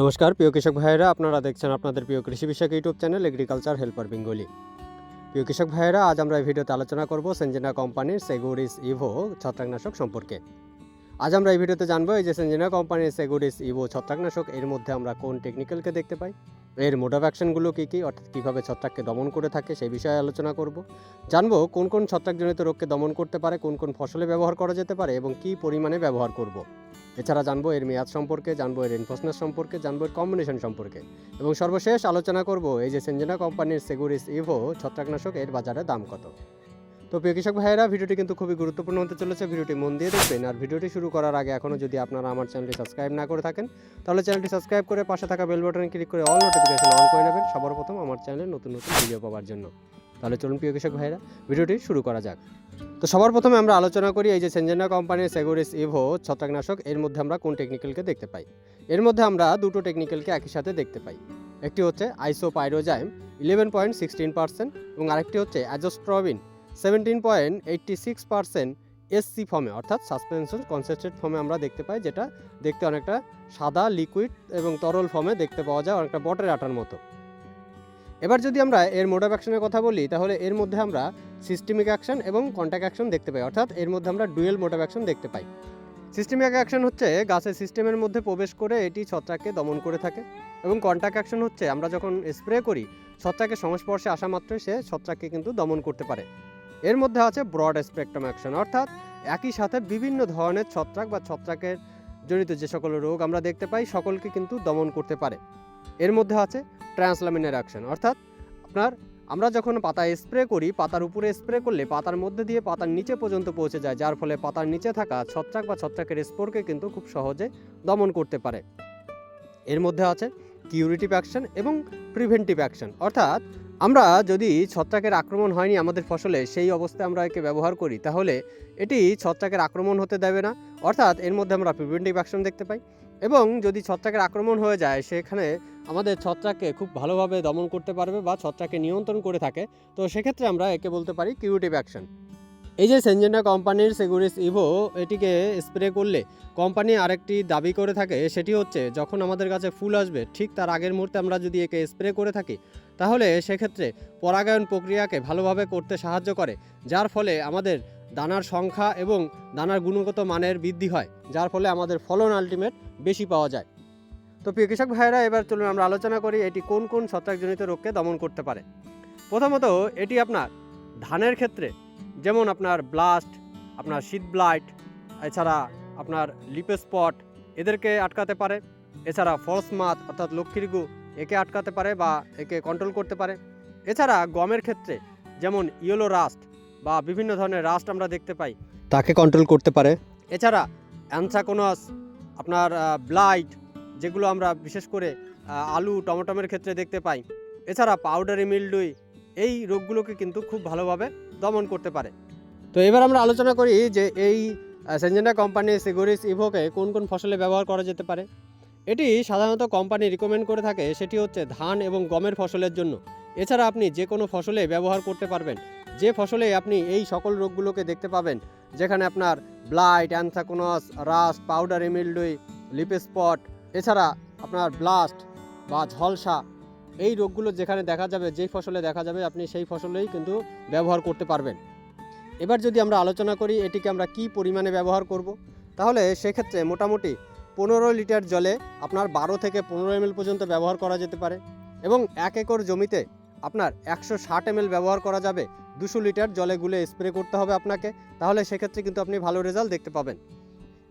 নমস্কার, প্রিয় কৃষক ভাইয়েরা, আপনারা দেখছেন আপনাদের প্রিয় কৃষি বিষয়ক YouTube channel agriculture helper Bengali. প্রিয় কৃষক ভাইয়েরা, আজ আমরা এই ভিডিওতে আলোচনা করব সেঞ্জেনা কোম্পানির সেগুরিস ইভো ছত্রাকনাশক সম্পর্কে। আজ আমরা এই ভিডিওতে জানব এই যে সেঞ্জেনা কোম্পানির সেগুরিস ইভো ছত্রাকনাশক, এর মধ্যে আমরা কোন টেকনিক্যালকে দেখতে পাই, এর অফ অ্যাকশনগুলো কী কী, অর্থাৎ কীভাবে ছত্রাককে দমন করে থাকে সেই বিষয়ে আলোচনা করব। জানব কোন কোন ছত্রাকজনিত রোগকে দমন করতে পারে, কোন কোন ফসলে ব্যবহার করা যেতে পারে এবং কী পরিমাণে ব্যবহার করব। এছাড়া জানব এর মেয়াদ সম্পর্কে, জানব এর এনফোর্সমেন্ট সম্পর্কে, জানব এর কম্বিনেশন সম্পর্কে। এবং সর্বশেষ আলোচনা করব এই যে সেঞ্জেনা কোম্পানির সেগুরিস ইভো ছত্রাকনাশক এর বাজারে দাম কত। তো প্রিয় কৃষক ভাইয়েরা, ভিডিওটি কিন্তু খুবই গুরুত্বপূর্ণ হতে চলেছে, ভিডিওটি মন দিয়ে দেখবেন। আর ভিডিওটি শুরু করার আগে এখনও যদি আপনারা আমার চ্যানেলটি সাবস্ক্রাইব না করে থাকেন, তাহলে চ্যানেলটি সাবস্ক্রাইব করে পাশে থাকা বেল বাটনে ক্লিক করে অল নোটিফিকেশন অন করে নেবেন সবার প্রথম আমার চ্যানেলে নতুন নতুন ভিডিও পাওয়ার জন্য। তাহলে চলুন, প্রিয় কৃষক ভাইরা ভিডিওটি শুরু করা যাক। তো সবার প্রথমে আমরা আলোচনা করি এই যে সেঞ্জেনা কোম্পানির সেগুরিস, ইভো, ছত্রাকনাশক, এর মধ্যে আমরা কোন টেকনিক্যালকে দেখতে পাই? এর মধ্যে আমরা দুটো টেকনিক্যালকে একই সাথে দেখতে পাই। একটি হচ্ছে isopyrazam eleven point sixteen percent এবং আরেকটি হচ্ছে azoxystrobin seventeen point eighty six percent SC ফর্মে অর্থাৎ সাসপেনশন কনসেন্ট্রেট ফর্মে আমরা দেখতে পাই, যেটা দেখতে অনেকটা সাদা লিকুইড এবং তরল ফর্মে দেখতে পাওয়া যায়, অনেকটা বটের আটার মতো। এবার যদি আমরা এর মোড অফ অ্যাকশনের কথা বলি, তাহলে এর মধ্যে আমরা সিস্টেমিক অ্যাকশন এবং কন্ট্যাক্ট অ্যাকশন দেখতে পাই। অর্থাৎ এর মধ্যে আমরা ডুয়েল মোড অফ অ্যাকশন দেখতে পাই। সিস্টেমিক অ্যাকশন হচ্ছে গাছের সিস্টেমের মধ্যে প্রবেশ করে এটি ছত্রাককে দমন করে থাকে এবং কন্ট্যাক্ট অ্যাকশন হচ্ছে আমরা যখন স্প্রে করি, ছত্রাকের সংস্পর্শে আসা মাত্রই সে ছত্রাককে কিন্তু দমন করতে পারে। এর মধ্যে আছে ব্রড স্পেকট্রাম অ্যাকশন অর্থাৎ একই সাথে বিভিন্ন ধরনের ছত্রাক বা ছত্রাকের জনিত যে সকল রোগ আমরা দেখতে পাই, সকলকে কিন্তু দমন করতে পারে। এর মধ্যে আছে ট্রান্সলামিনার অ্যাকশন অর্থাৎ আপনার, আমরা যখন পাতা স্প্রে করি, পাতার উপরে স্প্রে করলে পাতার মধ্যে দিয়ে পাতার নিচে পর্যন্ত পৌঁছে যায়, যার ফলে পাতার নিচে থাকা ছত্রাক বা ছত্রাকের স্পোরকে কিন্তু খুব সহজে দমন করতে পারে। এর মধ্যে আছে কিউরিটিভ অ্যাকশন এবং প্রিভেন্টিভ অ্যাকশন অর্থাৎ আমরা যদি ছত্রাকের আক্রমণ হয়নি আমাদের ফসলে, সেই অবস্থায় আমরা একে ব্যবহার করি, তাহলে এটি ছত্রাকের আক্রমণ হতে দেবে না, অর্থাৎ এর মধ্যে আমরা প্রিভেন্টিভ অ্যাকশন দেখতে পাই। এবং যদি ছত্রাকের আক্রমণ হয়ে যায়, সেখানে আমাদের ছত্রাককে খুব ভালোভাবে দমন করতে পারবে বা ছত্রাককে নিয়ন্ত্রণ করে থাকে। তো সেক্ষেত্রে আমরা একে বলতে পারি কিউটিভ অ্যাকশন এই যে সেনজেনা কোম্পানির সেগুরিস ইভো এটিকে স্প্রে করলে কোম্পানি আরেকটি দাবি করে থাকে, সেটি হচ্ছে যখন আমাদের কাছে ফুল আসবে, ঠিক তার আগের মুহূর্তে আমরা যদি একে স্প্রে করে থাকি, তাহলে সেক্ষেত্রে পরাগায়ন প্রক্রিয়াকে ভালোভাবে করতে সাহায্য করে, যার ফলে আমাদের দানার সংখ্যা এবং দানার গুণগত মানের বৃদ্ধি হয়, যার ফলে আমাদের ফলন আলটিমেট বেশি পাওয়া যায়। তো প্রিয় কৃষক ভাইয়েরা, এবার চলুন আমরা আলোচনা করি এটি কোন কোন ছত্রাকজনিত রোগকে দমন করতে পারে। প্রথমত, এটি আপনার ধানের ক্ষেত্রে, যেমন আপনার ব্লাস্ট আপনার শীত ব্লাইট এছাড়া আপনার লিপে স্পট এদেরকে আটকাতে পারে। এছাড়া ফলস মাত অর্থাৎ লক্ষ্মীর গু, একে আটকাতে পারে বা একে কন্ট্রোল করতে পারে। এছাড়া গমের ক্ষেত্রে, যেমন ইয়েলো রাস্ট বা বিভিন্ন ধরনের রাস্ট আমরা দেখতে পাই, তাকে কন্ট্রোল করতে পারে। এছাড়া অ্যানথ্রাকোনাস আপনার ব্লাইট যেগুলো আমরা বিশেষ করে আলু, টমেটোমের ক্ষেত্রে দেখতে পাই। এছাড়া পাউডারি মিলডুই এই রোগগুলোকে কিন্তু খুব ভালোভাবে দমন করতে পারে। তো এবার আমরা আলোচনা করি যে এই সেঞ্জেন্ডা কোম্পানি সিগোরিস ইভোকে কোন কোন ফসলে ব্যবহার করা যেতে পারে। এটি সাধারণত কোম্পানি রিকমেন্ড করে থাকে সেটি হচ্ছে ধান এবং গমের ফসলের জন্য। এছাড়া আপনি যে কোনো ফসলে ব্যবহার করতে পারবেন। যে ফসলে আপনি এই সকল রোগগুলোকে দেখতে পাবেন, যেখানে আপনার blight anthracnose rust powdery mildew leaf spot এছাড়া আপনার ব্লাস্ট বা ঝলসা এই রোগগুলো যেখানে দেখা যাবে, যেই ফসলে দেখা যাবে, আপনি সেই ফসলেই কিন্তু ব্যবহার করতে পারবেন। এবার যদি আমরা আলোচনা করি এটিকে আমরা কি পরিমাণে ব্যবহার করব, তাহলে সেক্ষেত্রে মোটামুটি পনেরো লিটার জলে আপনার বারো থেকে পনেরো এমএল পর্যন্ত ব্যবহার করা যেতে পারে এবং এক একর জমিতে আপনার একশো ষাট এমএল ব্যবহার করা যাবে। দুশো লিটার জলে গুলে স্প্রে করতে হবে আপনাকে, তাহলে সেক্ষেত্রে কিন্তু আপনি ভালো রেজাল্ট দেখতে পাবেন।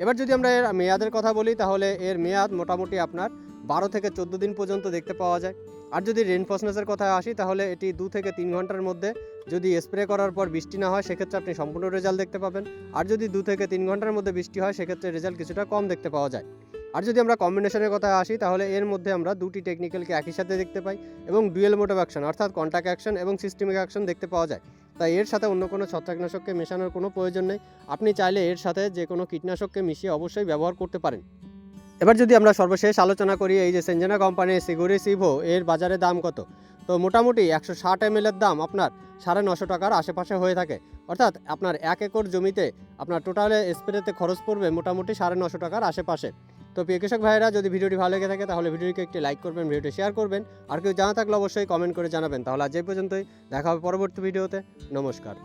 এবার যদি আমরা এর মেয়াদের কথা বলি, তাহলে এর মেয়াদ মোটামুটি আপনার বারো থেকে চোদ্দ দিন পর্যন্ত দেখতে পাওয়া যায়। আর যদি রেনফোর্সনেসের কথায় আসি, তাহলে এটি দু থেকে তিন ঘণ্টার মধ্যে যদি স্প্রে করার পর বৃষ্টি না হয়, সেক্ষেত্রে আপনি সম্পূর্ণ রেজাল্ট দেখতে পাবেন। আর যদি দু থেকে তিন ঘণ্টার মধ্যে বৃষ্টি হয়, সেক্ষেত্রে রেজাল্ট কিছুটা কম দেখতে পাওয়া যায়। আর যদি আমরা কম্বিনেশনের কথা আসি, তাহলে এর মধ্যে আমরা দুটি টেকনিক্যালকে একই সাথে দেখতে পাই এবং ডুয়েল মোড অ্যাকশন, অর্থাৎ কন্ট্যাক্ট অ্যাকশন এবং সিস্টেমিক অ্যাকশন দেখতে পাওয়া যায়। তাই এর সাথে অন্য কোনো ছত্রাকনাশককে মেশানোর কোনো প্রয়োজন নেই। আপনি চাইলে এর সাথে যে কোনো কীটনাশককে মিশিয়ে অবশ্যই ব্যবহার করতে পারেন। এবার যদি আমরা সর্বশেষ আলোচনা করি, এই যে সেঞ্জেনা কোম্পানির সিগুরি সিভো এর বাজারে দাম কত? তো মোটামুটি একশো ষাট এম দাম আপনার সাড়ে নশো টাকার আশেপাশে হয়ে থাকে। অর্থাৎ আপনার এক একর জমিতে আপনার টোটালে স্প্রেতে খরচ পড়বে মোটামুটি সাড়ে নশো টাকার আশেপাশে। তো প্রিয় কৃষক ভাইয়েরা, যদি ভিডিওটি ভালো লেগে থাকে তাহলে ভিডিওটিকে একটি লাইক করবেন, ভিডিওটি শেয়ার করবেন। আর কেউ জানা থাকলে অবশ্যই কমেন্ট করে জানাবেন। তাহলে আজ এই পর্যন্তই। দেখা হবে পরবর্তী ভিডিওতে। নমস্কার।